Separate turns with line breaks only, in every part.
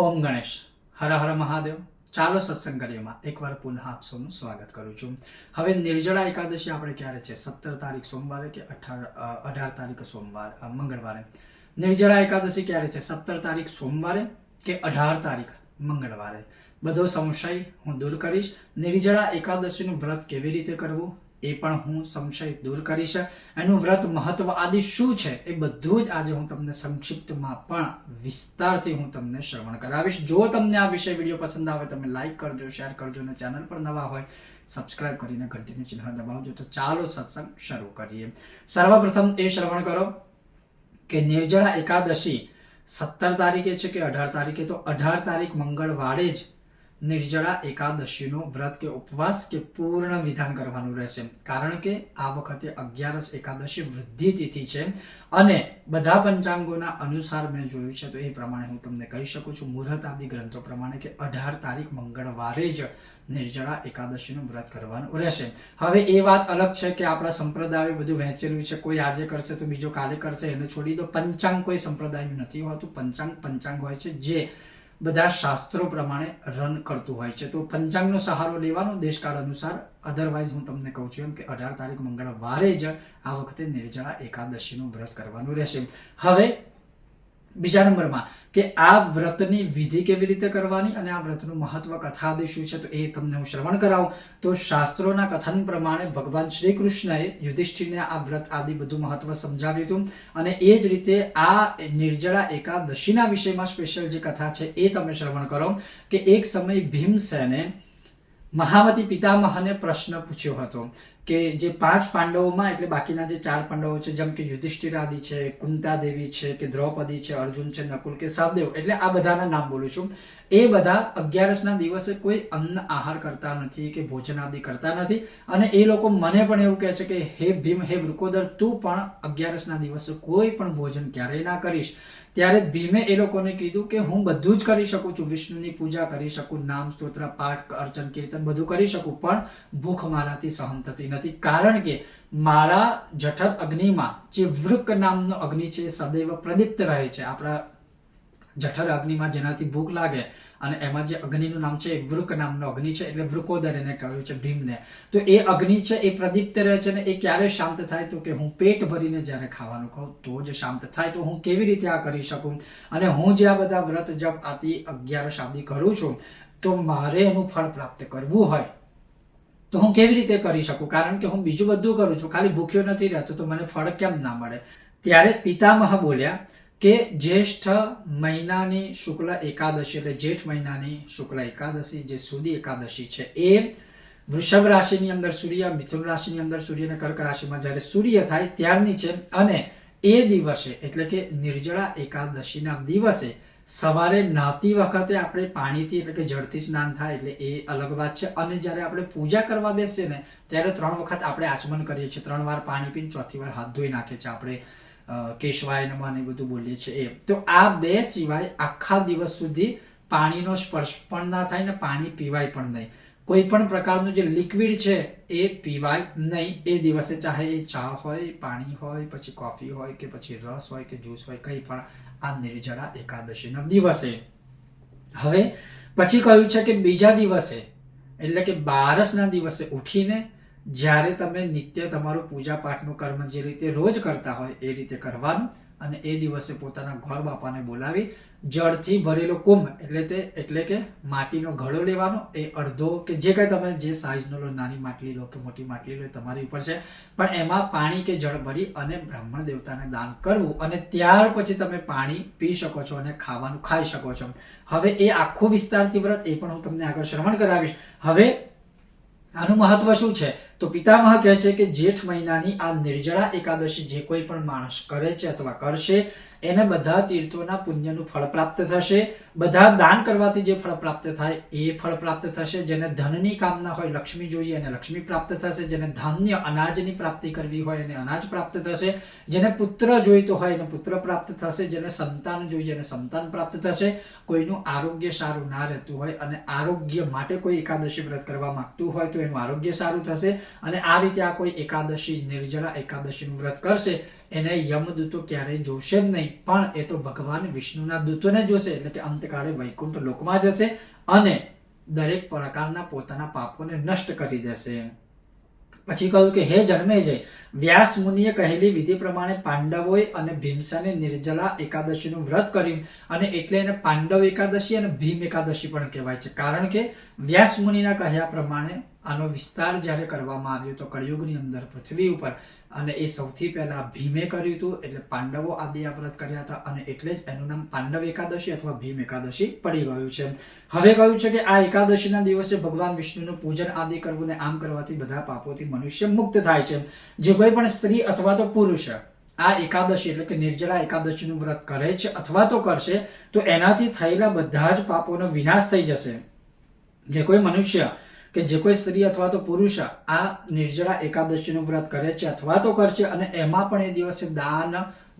ઓમ ગણેશ. હર હર મહાદેવ. ચાલો સત્સંગ કરીએમાં એકવાર પુનઃ આપ સૌનું સ્વાગત કરું છું. હવે નિર્જળા એકાદશી આપણે ક્યારે છે? સત્તર તારીખ સોમવારે કે અઢાર અઢાર તારીખ સોમવાર મંગળવારે? નિર્જળા એકાદશી ક્યારે છે? સત્તર તારીખ સોમવારે કે અઢાર તારીખ મંગળવારે? બધો સંશય હું દૂર કરીશ. નિર્જળા એકાદશીનું વ્રત કેવી રીતે કરવું? એ પણ હું સંશય દૂર કરીશ. એનું વ્રત મહત્વ આદિ શું છે એ બધું જ આજે હું તમને સંક્ષિપ્તમાં પણ વિસ્તારથી હું તમને શ્રવણ કરાવીશ. જો તમને આ વિષય વીડિયો પસંદ આવે, તમે લાઈક કરજો શેર કરજો અને ચેનલ પર નવા હોય સબસ્ક્રાઇબ કરીને કન્ટિન્યુ ચિહ્ન દબાવજો. તો ચાલો સત્સંગ શરૂ કરીએ. સર્વપ્રથમ એ શ્રવણ કરો કે નિર્જળા એકાદશી સત્તર તારીખે છે કે અઢાર તારીખે? તો અઢાર તારીખ મંગળવારે જ નિર્જળા એકાદશીનો વ્રત કે ઉપવાસ કે પૂર્ણ વિધાન કરવાનું રહેશે. કારણ કે આ વખતે અગિયારસ એકાદશી વૃદ્ધિ તિથિ છે અને બધા પંચાંગોના અનુસાર મેં જોયું છે, તો એ પ્રમાણે હું તમને કહી શકું છું. મુહૂર્ત આદિ ગ્રંથો પ્રમાણે કે અઢાર તારીખ મંગળવારે જ નિર્જળા એકાદશીનું વ્રત કરવાનું રહેશે. હવે એ વાત અલગ છે કે આપણા સંપ્રદાયો બધું વહેંચેલું છે. કોઈ આજે કરશે તો બીજો કાલે કરશે, એને છોડી દો. પંચાંગ કોઈ સંપ્રદાયનું નથી હોતું. પંચાંગ પંચાંગ હોય છે જે બધા શાસ્ત્રો પ્રમાણે રન કરતું હોય છે. તો પંચાંગનો સહારો લેવાનો દેશકાળ અનુસાર. અધરવાઇઝ હું તમને કહું છું એમ કે અઢાર તારીખ મંગળવારે જ આ વખતે નિર્જળા એકાદશીનું વ્રત કરવાનું રહેશે. હવે બીજા નંબરમાં કે આ વ્રતની વિધિ કેવી રીતે કરવાની અને આ વ્રતનું મહત્વ કથાદિ શું છે તો એ તમને હું શ્રવણ કરાવું. તો શાસ્ત્રોના કથન પ્રમાણે ભગવાન શ્રી કૃષ્ણએ યુધિષ્ઠિરને આ વ્રત આદિ બધું મહત્વ સમજાવ્યું હતું. અને એ જ રીતે આ નિર્જળા એકાદશીના વિષયમાં સ્પેશિયલ જે કથા છે એ તમે શ્રવણ કરો કે એક સમય ભીમસેને મહાવતી પિતામહને પ્રશ્ન પૂછ્યો હતો. કે જે પાંચ પાંડવોમાં, એટલે બાકીના જે ચાર પાંડવો છે, જેમ કે યુધિષ્ઠિર આદિ છે કુંતા દેવી છે, કે દ્રૌપદી છે, અર્જુન છે, નકુલ, કે સહદેવ એટલે આ બધાના નામ બોલું છું. એ બધા અગિયારસના દિવસે કોઈ અન્ન આહાર કરતા નથી કે ભોજન આદિ કરતા નથી. અને એ લોકો મને પણ એવું કહે છે કે, હે ભીમ, હે વૃકોદર, તું પણ અગિયારસના દિવસે કોઈ પણ ભોજન ક્યારેય ના કરીશ. ત્યારે ભીમે એ લોકોને કીધું કે, હું બધું જ કરી શકું છું. વિષ્ણુની પૂજા કરી શકું, નામ, સ્તોત્ર, પાઠ અર્ચન, કીર્તન બધું કરી શકું, પણ ભૂખ મારાથી સહન થતી નથી. કારણ કે મારા જઠર અગ્નિમાં જે વૃક નામનો અગ્નિ છે સદૈવ પ્રદીપ્ત રહે છે. આપણા જઠર અગ્નિમાં જેનાથી ભૂખ લાગે અને એમાં જે અગ્નિનું નામ છે એ વૃક નામનો અગ્નિ છે, એટલે વૃકોદર એને કહ્યું છે, ભીમને. તો એ અગ્નિ છે, એ પ્રદીપ્ત રહે છે ને એ ક્યારે શાંત થાય? તો કે હું પેટ ભરીને જ્યારે ખાવાનું ખાઉં, તો જ શાંત થાય. તો હું કેવી રીતે આ કરી શકું? અને હું જે આ બધા વ્રત જપ આથી અગિયાર શાદી કરું છું, તો મારે એનું ફળ પ્રાપ્ત કરવું હોય. તો હું કેવી રીતે કરી શકું? કારણ કે હું બીજું બધું કરું છું, ખાલી ભૂખ્યો નથી રહેતો, તો મને ફળ કેમ ના મળે? ત્યારે પિતામહ બોલ્યા કે જ્યેષ્ઠ મહિનાની શુક્લ એકાદશી એટલે જેઠ મહિનાની શુક્લ એકાદશી જે સુધી એકાદશી છે એ વૃષભ રાશિની અંદર સૂર્ય, મિથુન રાશિની અંદર સૂર્ય અને કર્ક રાશિમાં જ્યારે સૂર્ય થાય ત્યારની છે અને એ દિવસે એટલે કે નિર્જળા એકાદશીના દિવસે સવારે નહાતી વખતે આપણે પાણીથી એટલે કે જળથી સ્નાન થાય એટલે એ અલગ વાત છે. અને જ્યારે આપણે પૂજા કરવા બેસીએ ને, ત્યારે ત્રણ વખત આપણે આચમન કરીએ છીએ. ત્રણ વાર પાણી પીને ચોથી વાર હાથ ધોઈ નાખીએ છીએ. આપણે કેશવાય નમઃ ને બધું બોલીએ છીએ. એ. તો આ બે સિવાય આખા દિવસ સુધી પાણીનો સ્પર્શ પણ ના થાય ને પાણી પીવાય પણ નહીં. કોઈ પણ પ્રકારનું જે લિક્વિડ છે એ પીવાય નહીં. એ દિવસે ચાહે એ ચા હોય, પાણી હોય, પછી કોફી હોય કે પછી રસ હોય કે જ્યુસ હોય, કંઈ પણ આ નિર્જળા એકાદશીના દિવસે. હવે પછી કહ્યું છે કે બીજા દિવસે, એટલે કે બારસના દિવસે ઉઠીને જ્યારે તમે નિત્ય તમારું પૂજા પાઠનું કર્મ જે રીતે રોજ કરતા હોય એ રીતે કરવાનું અને એ દિવસે પોતાના ઘર બાપાને બોલાવી જળથી ભરેલો કુંભ એટલે તે એટલે કે માટીનો ઘડો લેવાનો, એ અડધો કે જે કંઈ તમે જે સાઇઝનો લો, નાની માટલી લો કે મોટી માટલી લો તમારી ઉપર છે. પણ એમાં પાણી કે જળ ભરી અને બ્રાહ્મણ દેવતાને દાન કરવું અને ત્યાર પછી તમે પાણી પી શકો છો અને ખાવાનું ખાઈ શકો છો. હવે એ આખો વિસ્તારથી વ્રત, એ પણ હું તમને આગળ શ્રવણ કરાવીશ. હવે આનું મહત્વ શું છે? તો પિતામહ કહે છે કે જેઠ મહિનાની આ નિર્જળા એકાદશી જે કોઈ પણ માણસ કરે છે અથવા કરશે, એને બધા તીર્થોના પુણ્યનું ફળ પ્રાપ્ત થશે. બધા દાન કરવાથી જે ફળ પ્રાપ્ત થાય, એ ફળ પ્રાપ્ત થશે. જેને ધનની કામના હોય, લક્ષ્મી જોઈએ, એને લક્ષ્મી પ્રાપ્ત થશે. જેને ધાન્ય અનાજની પ્રાપ્તિ કરવી હોય, એને અનાજ પ્રાપ્ત થશે. જેને પુત્ર જોઈતો હોય, એને પુત્ર પ્રાપ્ત થશે. જેને સંતાન જોઈએ, એને સંતાન પ્રાપ્ત થશે. કોઈનું આરોગ્ય સારું ના રહેતું હોય અને આરોગ્ય માટે કોઈ એકાદશી વ્રત કરવા માંગતું હોય તો એનું આરોગ્ય સારું થશે. અને આ રીતે આ કોઈ એકાદશી નિર્જળા એકાદશીનું વ્રત કરશે, એને યમદૂતો ક્યારેય જોશે જ નહીં. પણ એ તો ભગવાન વિષ્ણુના દૂતોને જોશે, એટલે કે અંતકાળે વૈકુંઠ લોકમાં જશે અને દરેક પ્રકારના પોતાના પાપોને નષ્ટ કરી દેશે. પછી કહ્યું કે, હે જન્મેજય, વ્યાસ મુનિએ કહેલી વિધિ પ્રમાણે પાંડવોએ અને ભીમસેને નિર્જલા એકાદશીનું વ્રત કર્યું. અને એટલે એને પાંડવ એકાદશી અને ભીમ એકાદશી પણ કહેવાય છે. કારણ કે વ્યાસ મુનિના કહ્યા પ્રમાણે આનો વિસ્તાર જ્યારે કરવામાં આવ્યો તો કળિયુગની અંદર પૃથ્વી ઉપર અને એ સૌથી પહેલાં ભીમે કર્યું હતું, એટલે પાંડવો આદિ વ્રત કર્યા હતા અને એટલે જ એનું નામ પાંડવ એકાદશી અથવા ભીમ એકાદશી પડી ગયું છે. હવે કહ્યું છે કે આ એકાદશીના દિવસે ભગવાન વિષ્ણુનું પૂજન આદિ કરવું ને આમ કરવાથી બધા પાપોથી મનુષ્ય મુક્ત થાય છે. જે કોઈ પણ સ્ત્રી અથવા તો પુરુષ આ એકાદશી એટલે કે નિર્જલા એકાદશીનું વ્રત કરે છે અથવા તો કરશે, તો એનાથી થયેલા બધા જ પાપોનો વિનાશ થઈ જશે. જે કોઈ મનુષ્ય કે જે કોઈ સ્ત્રી અથવા તો પુરુષ આ નિર્જળા એકાદશીનું વ્રત કરે છે અથવા તો કરશે અને એમાં પણ એ દિવસે દાન,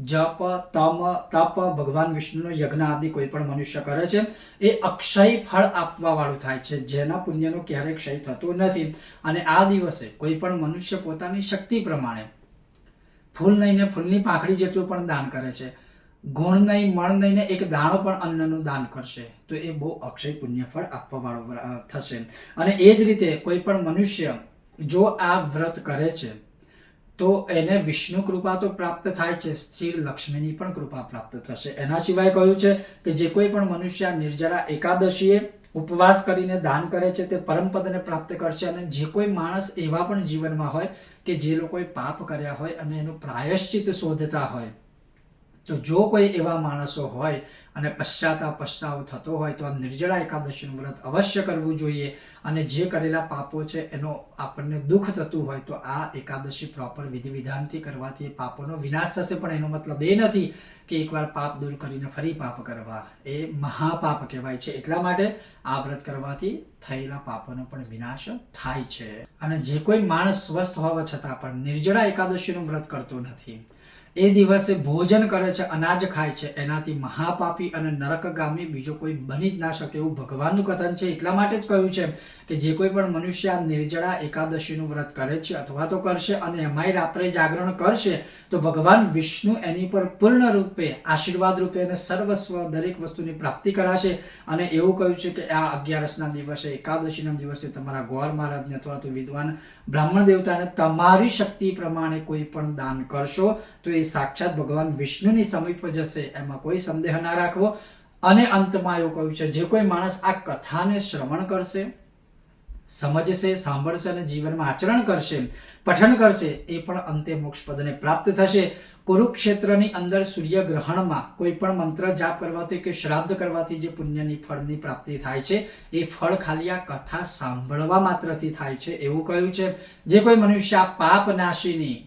જપ, તમ, તપ, ભગવાન વિષ્ણુનો યજ્ઞ આદિ કોઈ પણ મનુષ્ય કરે છે, એ અક્ષય ફળ આપવા વાળું થાય છે. જેના પુણ્યનો ક્યારેય ક્ષય થતો નથી. અને આ દિવસે કોઈ પણ મનુષ્ય પોતાની શક્તિ પ્રમાણે ફૂલ નહીં ને ફૂલની પાંખડી જેટલું પણ દાન કરે છે. ગુણ નહીં, મણ નહીં ને એક દાણો પણ અન્નનું દાન કરશે. તો એ બહુ અક્ષય પુણ્ય ફળ આપવા વાળો થશે. અને એ જ રીતે કોઈ પણ મનુષ્ય જો આ વ્રત કરે છે, તો એને વિષ્ણુ કૃપા તો પ્રાપ્ત થાય છે સ્થિર લક્ષ્મીની પણ કૃપા પ્રાપ્ત થશે. એના સિવાય કહ્યું છે કે જે કોઈ પણ મનુષ્ય નિર્જળા એકાદશીએ ઉપવાસ કરીને દાન કરે છે, તે પરમપદને પ્રાપ્ત કરશે અને જે કોઈ માણસ એવા પણ જીવનમાં હોય કે જે લોકોએ પાપ કર્યા હોય અને એનું પ્રાયશ્ચિત શોધતા હોય તો જો કોઈ એવા માણસો હોય અને પશ્ચાતાપ પશ્ચાવ થતો હોય તો આ નિર્જળા એકાદશીનું વ્રત અવશ્ય કરવું જોઈએ અને જે કરેલા પાપો છે એનો આપણને દુઃખ થતું હોય તો આ એકાદશી પ્રોપર વિધિ વિધાનથી કરવાથી એ પાપોનો વિનાશ થશે. પણ એનો મતલબ એ નથી કે એકવાર પાપ દૂર કરીને ફરી પાપ કરવા. એ મહાપાપ કહેવાય છે. એટલા માટે આ વ્રત કરવાથી થયેલા પાપોનો પણ વિનાશ થાય છે. અને જે કોઈ માણસ સ્વસ્થ હોવા છતાં પણ નિર્જળા એકાદશીનું વ્રત કરતો નથી. એ દિવસે ભોજન કરે છે, અનાજ ખાય છે. એનાથી મહાપાપી અને નરકગામી બીજો કોઈ બની જ ના શકે એવું ભગવાનનું કથન છે. એટલા માટે જ કહ્યું છે કે જે કોઈ પણ મનુષ્ય આ નિર્જળા એકાદશીનું વ્રત કરે છે અથવા તો કરશે અને એમાંય રાત્રે જાગરણ કરશે, તો ભગવાન વિષ્ણુ એની પર પૂર્ણ રૂપે, આશીર્વાદ રૂપે અને સર્વસ્વ દરેક વસ્તુની પ્રાપ્તિ કરાશે. અને એવું કહ્યું છે કે આ અગિયારસના દિવસે, એકાદશીના દિવસે તમારા ગોર મહારાજને અથવા તો વિદ્વાન બ્રાહ્મણ દેવતાને તમારી શક્તિ પ્રમાણે કોઈ પણ દાન કરશો, તો એ સાક્ષાત ભગવાન વિષ્ણુની સમીપ જશે એમાં કોઈ સંદેહ ના રાખવો. અને અંતમાં એવું કહ્યું છે, જે કોઈ માણસ આ કથાને શ્રવણ કરશે, સમજશે, સાંભળશે અને જીવનમાં આચરણ કરશે, પઠન કરશે, એ પણ અંતે મોક્ષ પદને પ્રાપ્ત થશે. કુરુક્ષેત્રની અંદર સૂર્યગ્રહણમાં કોઈ પણ મંત્ર જાપ કરવાથી કે શ્રાદ્ધ કરવાથી જે પુણ્યની ફળની પ્રાપ્તિ થાય છે, એ ફળ ખાલી આ કથા સાંભળવા માત્રથી થાય છે. એવું કહ્યું છે. જે કોઈ મનુષ્ય પાપ નાશીની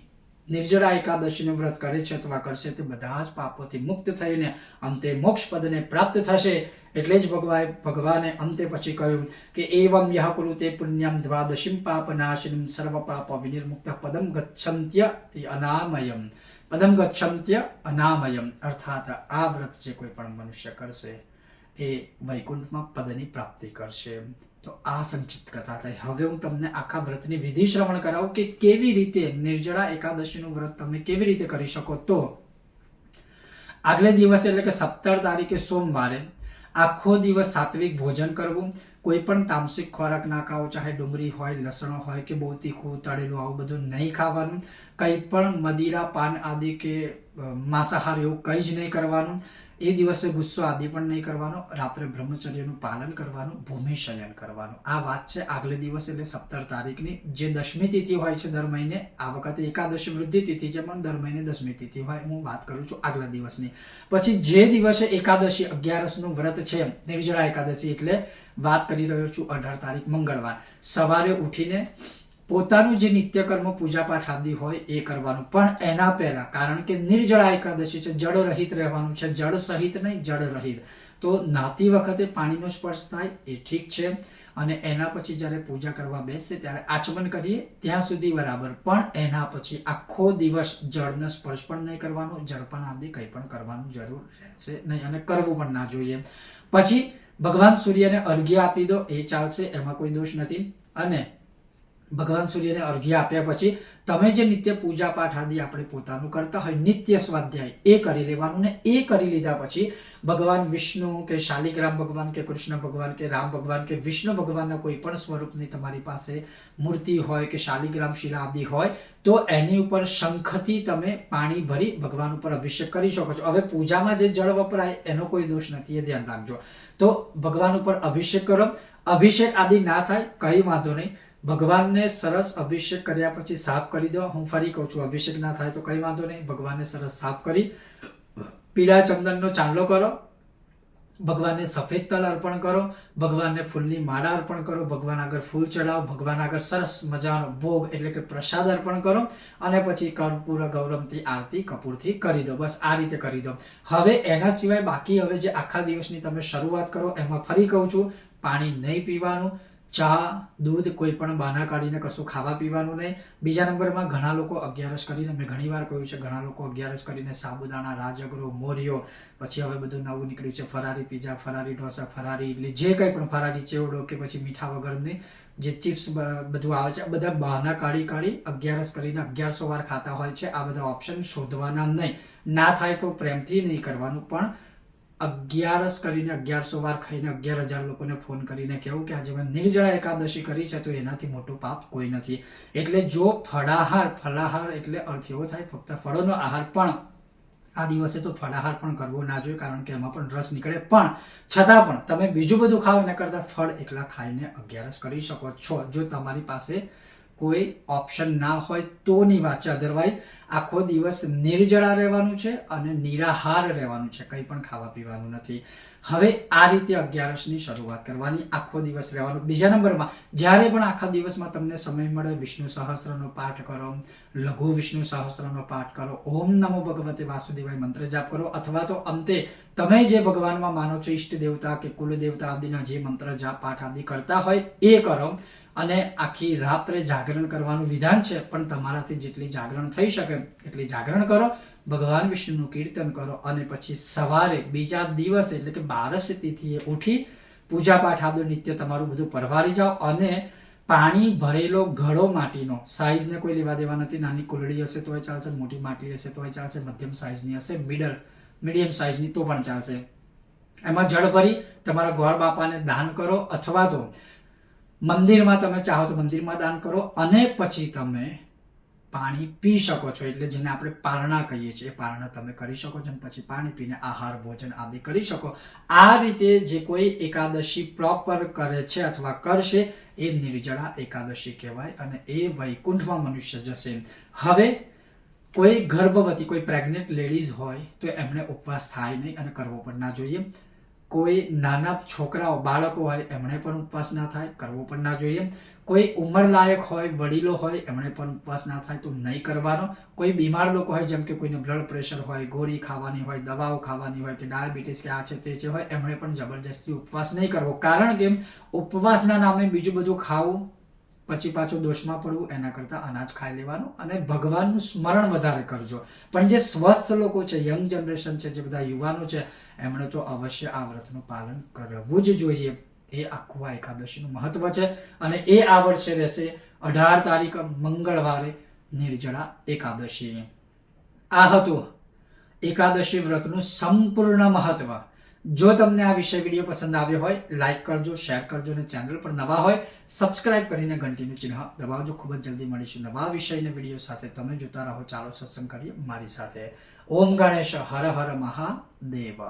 નિર્જળા એકાદશીનું વ્રત કરે છે અથવા કરશે તે બધા જ પાપોથી મુક્ત થઈને અંતે મોક્ષ પદને પ્રાપ્ત થશે. એટલે જ ભગવાન ભગવાને અંતે પછી કહ્યું કે એવમ યહ કુરુતે પુણ્યમ દ્વાદશીમ પાપ નાશિનમ સર્વ પાપ વિનિર્મુક્ત પદમ ગચ્છંત્ય અનામયમ. પદમ ગચ્છંત્ય અનામયમ. અર્થાત આ વ્રત જે કોઈ પણ મનુષ્ય કરશે. એ વૈકુંઠમાં પદની પ્રાપ્તિ કરશે. તો આ સંક્ષિપ્ત કથા થઈ. હવે હું તમને આખા વ્રતની વિધિ શ્રવણ કરાવું કે કેવી રીતે નિર્જળા એકાદશીનું વ્રત તમે કેવી રીતે કરી શકો તો? આગલે દિવસે એટલે કે સત્તર તારીખે સોમવારે આખો દિવસ સાત્વિક ભોજન કરવું. કોઈ પણ તામસિક ખોરાક ના ખાવો, ચાહે ડુંગળી હોય, લસણ હોય કે બહુ તીખું તળેલું આવું બધું નહીં ખાવાનું. કંઈ પણ મદિરા, પાન આદિ કે માંસાહાર એવું કંઈ જ નહીં કરવાનું. એ દિવસે ગુસ્સો આદિ પણ નહીં કરવાનો, રાત્રે બ્રહ્મચર્યનું પાલન કરવાનું, ભૂમિ શયન કરવાનું. આ વાત છે આગલે દિવસ, એટલે સત્તર તારીખની. જે દસમી તિથિ હોય છે દર મહિને, આ વખતે એકાદશી વૃદ્ધિ તિથિ છે, પણ દર મહિને દસમી તિથિ હોય. હું વાત કરું છું આગલા દિવસની. પછી જે દિવસે એકાદશી, અગિયારસનું વ્રત છે, નિર્જળા એકાદશી, એટલે વાત કરી રહ્યો છું અઢાર તારીખ મંગળવાર. સવારે ઉઠીને પોતાનું જે નિત્યકર્મ પૂજાપાઠ આદિ હોય એ કરવાનું. પણ એના પહેલા, કારણ કે નિર્જળા એકાદશી છે, જળ રહિત રહેવાનું છે. જળ સહિત નહીં, જળ રહિત. તો નાતી વખતે પાણીનો સ્પર્શ થાય, એ ઠીક છે. અને એના પછી જ્યારે પૂજા કરવા બેસશે ત્યારે આચમન કરીએ, ત્યાં સુધી બરાબર. પણ એના પછી આખો દિવસ જળનો સ્પર્શ પણ નહીં કરવાનો જળપાન આદિ કંઈ પણ કરવાનું જરૂર રહેશે નહીં અને કરવું પણ ના જોઈએ. પછી ભગવાન સૂર્યને અર્ઘ્ય આપી દો, એ ચાલશે, એમાં કોઈ દોષ નથી. અને ભગવાન સૂર્યને અર્ઘ્ય આપ્યા પછી તમે જે નિત્ય પૂજા પાઠ આદિ આપણે પોતાનું કરતા હોય, નિત્ય સ્વાધ્યાય, એ કરી લેવાનું ને એ કરી લીધા પછી ભગવાન વિષ્ણુ કે શાલિગ્રામ ભગવાન કે કૃષ્ણ ભગવાન કે રામ ભગવાન કે વિષ્ણુ ભગવાનના કોઈ પણ સ્વરૂપની તમારી પાસે મૂર્તિ હોય કે શાલિગ્રામ શિલા આદિ હોય, તો એની ઉપર શંખથી તમે પાણી ભરી ભગવાન ઉપર અભિષેક કરી શકો છો. હવે પૂજામાં જે જળ વપરાય એનો કોઈ દોષ નથી, એ ધ્યાન રાખજો. તો ભગવાન ઉપર અભિષેક કરો. અભિષેક આદિ ના થાય, કઈ વાંધો નહીં. ભગવાનને સરસ અભિષેક કર્યા પછી સાફ કરી દો. હું ફરી કહું છું, અભિષેક ના થાય તો કઈ વાંધો નહીં. ભગવાનને સરસ સાફ કરી પીળા ચંદનનો ચાંદલો કરો. ભગવાનને સફેદ તલ અર્પણ કરો. ભગવાનને ફૂલની માળા અર્પણ કરો. ભગવાન આગળ ફૂલ ચડાવો. ભગવાન આગળ સરસ મજાનો ભોગ એટલે કે પ્રસાદ અર્પણ કરો. અને પછી કર્પૂર, ગૌરમથી આરતી કપૂરથી કરી દો. બસ આ રીતે કરી દો. હવે એના સિવાય બાકી હવે જે આખા દિવસની તમે શરૂઆત કરો, એમાં ફરી કહું છું, પાણી નહીં પીવાનું. ચા, દૂધ કોઈ પણ બાના કાઢીને કશું ખાવા પીવાનું નહીં. બીજા નંબરમાં ઘણા લોકો અગિયારસ કરીને, મેં ઘણી વાર કહ્યું છે, ઘણા લોકો અગિયારસ કરીને સાબુદાણા, રાજગરો મોરિયો પછી હવે બધું નવું નીકળ્યું છે, ફરારી પીઝા ફરારી ઢોસા, ફરારી ઇડલી જે કંઈ પણ ફરારી ચેવડો કે પછી મીઠા વગરની જે ચિપ્સ બધું આવે છે બધા બહાના કાઢી કાઢી અગિયારસ કરીને અગિયારસો વાર ખાતા હોય છે. આ બધા ઓપ્શન શોધવાના નહીં. ના થાય તો પ્રેમથી નહીં કરવાનું, પણ અગિયારસ કરીને અગિયારસો વાર ખાઈને અગિયાર હજાર લોકોને ફોન કરીને કહેવું કે આજે મેં નિર્જળા એકાદશી કરી છે, તો એનાથી મોટું પાપ કોઈ નથી. એટલે જો ફળાહાર, ફલાહાર એટલે અર્થ એવો થાય, ફક્ત ફળોનો આહાર પણ આ દિવસે તો ફળાહાર પણ કરવો ના જોઈએ, કારણ કે એમાં પણ રસ નીકળે. પણ છતાં પણ તમે બીજું બધું ખાવ, એના કરતાં ફળ એકલા ખાઈને અગિયારસ કરી શકો છો. જો તમારી પાસે કોઈ ઓપ્શન ના હોય તો નહીં વાંચે. અધરવાઇઝ આખો દિવસ નિર્જળા રહેવાનું છે અને નિરાહાર રહેવાનું છે. કંઈ પણ ખાવા પીવાનું નથી. હવે આ રીતે અગિયારસની શરૂઆત કરવાની, આખો દિવસ રહેવાનું. બીજા નંબરમાં, જ્યારે પણ આખા દિવસમાં તમને સમય મળે, વિષ્ણુ સહસ્ત્રનો પાઠ કરો, લઘુ વિષ્ણુ સહસ્ત્રનો પાઠ કરો, ઓમ નમો ભગવતે વાસુદેવાય મંત્ર જાપ કરો, અથવા તો અંતે તમે જે ભગવાનમાં માનો છો ઈષ્ટ દેવતા કે કુલ દેવતા આદિના જે મંત્ર જાપ, પાઠ આદિ કરતા હોય, એ કરો. અને આખી રાત્રે જાગરણ કરવાનું વિધાન છે, પણ તમારાથી જેટલી જાગરણ થઈ શકે એટલી જાગરણ કરો, ભગવાન વિષ્ણુનું કીર્તન કરો અને પછી સવારે બીજા દિવસે એટલે કે બારસ તિથિએ ઉઠી પૂજા પાઠ આદો નિત્ય તમારું બધું પરવારી જાઓ અને પાણી ભરેલો ઘડો માટીનો સાઈઝને કોઈ લેવા દેવા નથી, નાની કુલડી હશે તોય ચાલશે, મોટી માટલી હશે તોય ચાલશે, મધ્યમ સાઈઝની હશે મિડલ મીડિયમ સાઈઝની તો પણ ચાલશે. એમાં જળ ભરી તમારા ગોળ બાપાને દાન કરો અથવા તો મંદિરમાં તમે ચાહો તો મંદિરમાં દાન કરો અને પછી તમે પાણી પી શકો છો એટલે જેને આપણે પારણા કહીએ છીએ પારણા તમે કરી શકો છો પછી પાણી પીને આહાર, ભોજન આદિ કરી શકો. આ રીતે જે કોઈ એકાદશી પ્રોપર કરે છે અથવા કરશે, એ નિર્જળા એકાદશી કહેવાય અને એ વૈકુંઠમાં મનુષ્ય જશે. હવે કોઈ ગર્ભવતી, કોઈ પ્રેગ્નેન્ટ લેડીઝ હોય તો એમણે ઉપવાસ થાય નહીં અને કરવો પણ ના જોઈએ. કોઈ નાના છોકરાઓ, બાળકો હોય, એમણે પણ ઉપવાસ ના થાય, કરવો પણ ના જોઈએ. કોઈ ઉંમરલાયક હોય, વડીલો હોય, એમણે પણ ઉપવાસ ના થાય, તો નહીં કરવાનો. કોઈ બીમાર લોકો હોય, જેમ કે કોઈને બ્લડ પ્રેશર હોય, ગોળી ખાવાની હોય, દવાઓ ખાવાની હોય, કે ડાયાબિટીસ કે આ છે તે છે હોય, એમણે પણ જબરજસ્તી ઉપવાસ નહીં કરવો. કારણ કે ઉપવાસના નામે બીજું બધું ખાવું પછી પાછું દોષમાં પડવું, એના કરતાં અનાજ ખાઈ લેવાનું અને ભગવાનનું સ્મરણ વધારે કરજો. પણ જે સ્વસ્થ લોકો છે યંગ જનરેશન છે, જે બધા યુવાનો છે, એમણે તો અવશ્ય આ વ્રતનું પાલન કરવું જ જોઈએ. એ આખું આ એકાદશીનું મહત્વ છે અને એ આ વર્ષે રહેશે અઢાર તારીખ મંગળવારે નિર્જળા એકાદશી. આ હતું એકાદશી વ્રતનું સંપૂર્ણ મહત્વ. જો તમને આ વિષય વીડિયો પસંદ આવ્યો હોય લાઇક કરજો શેર કરજો અને ચેનલ પર નવા હોય સબસ્ક્રાઇબ કરીને ઘંટીનું ચિહ્ન દબાવજો. ખૂબ જ જલ્દી મળીશું નવા વિષયને વીડિયો સાથે. તમે જોતા રહો. ચાલો સત્સંગ કરીએ મારી સાથે. ઓમ ગણેશ હર હર મહાદેવ.